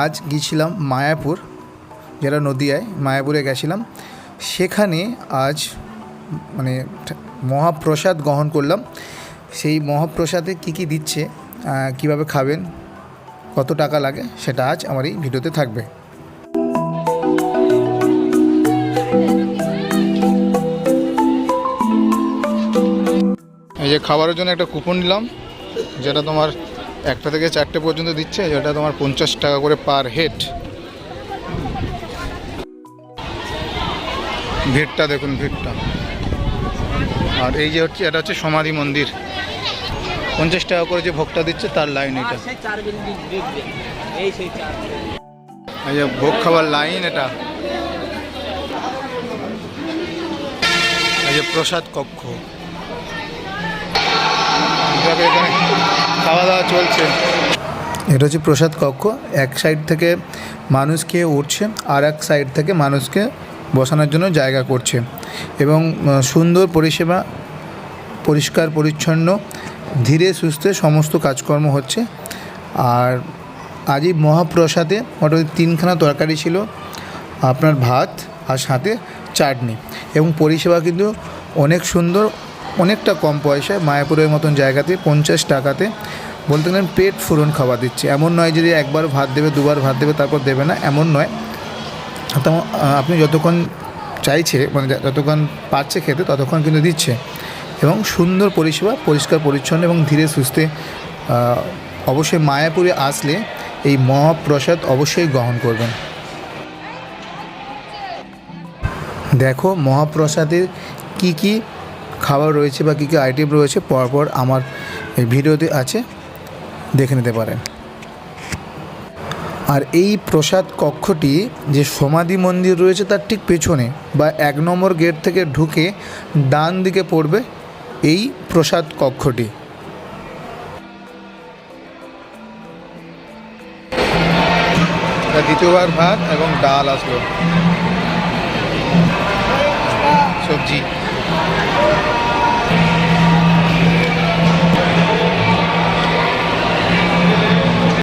আজ গিয়েছিলাম মায়াপুর যেটা নদিয়ায় মায়াপুরে গেছিলাম। সেখানে আজ মানে মহাপ্রসাদ গ্রহণ করলাম। সেই মহাপ্রসাদে কী কী দিচ্ছে কীভাবে খাবেন, কত টাকা লাগে, সেটা আজ আমার এই ভিডিওতে থাকবে। এই যে খাবারের জন্য একটা কুপন নিলাম, যেটা তোমার একটা থেকে চারটে পর্যন্ত দিচ্ছে যেটা তোমার পঞ্চাশ টাকা করে পার হেড ভিড়টা দেখুন ভিড়টা। আর এই যে হচ্ছে এটা হচ্ছে সমাধি মন্দির। পঞ্চাশ টাকা করে যে ভোগটা দিচ্ছে তার লাইন এটা। এই যে ভোগ খাবার লাইন এটা। এই যে প্রসাদ কক্ষ। এখানে খাওয়া দাওয়া চলছে। এটা হচ্ছে প্রসাদ কক্ষ। এক সাইড থেকে মানুষ খেয়ে উঠছে আর এক সাইড থেকে মানুষকে বসানোর জন্য জায়গা করছে। এবং সুন্দর পরিষেবা, পরিষ্কার, পরিচ্ছন্ন, ধীরে সুস্থে সমস্ত কাজকর্ম হচ্ছে। আর আজ এই মহাপ্রসাদে মোটামুটি তিনখানা তরকারি ছিল, আপনার ভাত আর সাথে চাটনি। এবং পরিষেবা কিন্তু অনেক সুন্দর অনেকটা কম পয়সায় মায়াপুরের মতন জায়গাতে পঞ্চাশ টাকাতে বলতে গেলেন পেট ফুরন খাবার দিচ্ছে। এমন নয় যদি একবার ভাত দেবে, দুবার ভাত দেবে, তারপর দেবে না, এমন নয়। আপনি যতক্ষণ চাইছে মানে যতক্ষণ পাচ্ছে খেতে, ততক্ষণ কিন্তু দিচ্ছে। এবং সুন্দর পরিষেবা, পরিষ্কার, পরিচ্ছন্ন এবং ধীরে সুস্থে অবশ্যই মায়াপুরে আসলে এই মহাপ্রসাদ অবশ্যই গ্রহণ করবেন। দেখো মহাপ্রসাদের কি কি খাবার রয়েছে বা কী কী আইটেম রয়েছে, পরপর আমার এই ভিডিওতে আছে, দেখে নিতে পারেন। আর এই প্রসাদ কক্ষটি যে সমাধি মন্দির রয়েছে তার ঠিক পেছনে বা এক নম্বর গেট থেকে ঢুকে ডান দিকে পড়বে এই প্রসাদ কক্ষটি। দ্বিতীয়বার ভাত এবং ডাল আসলো। সবজি।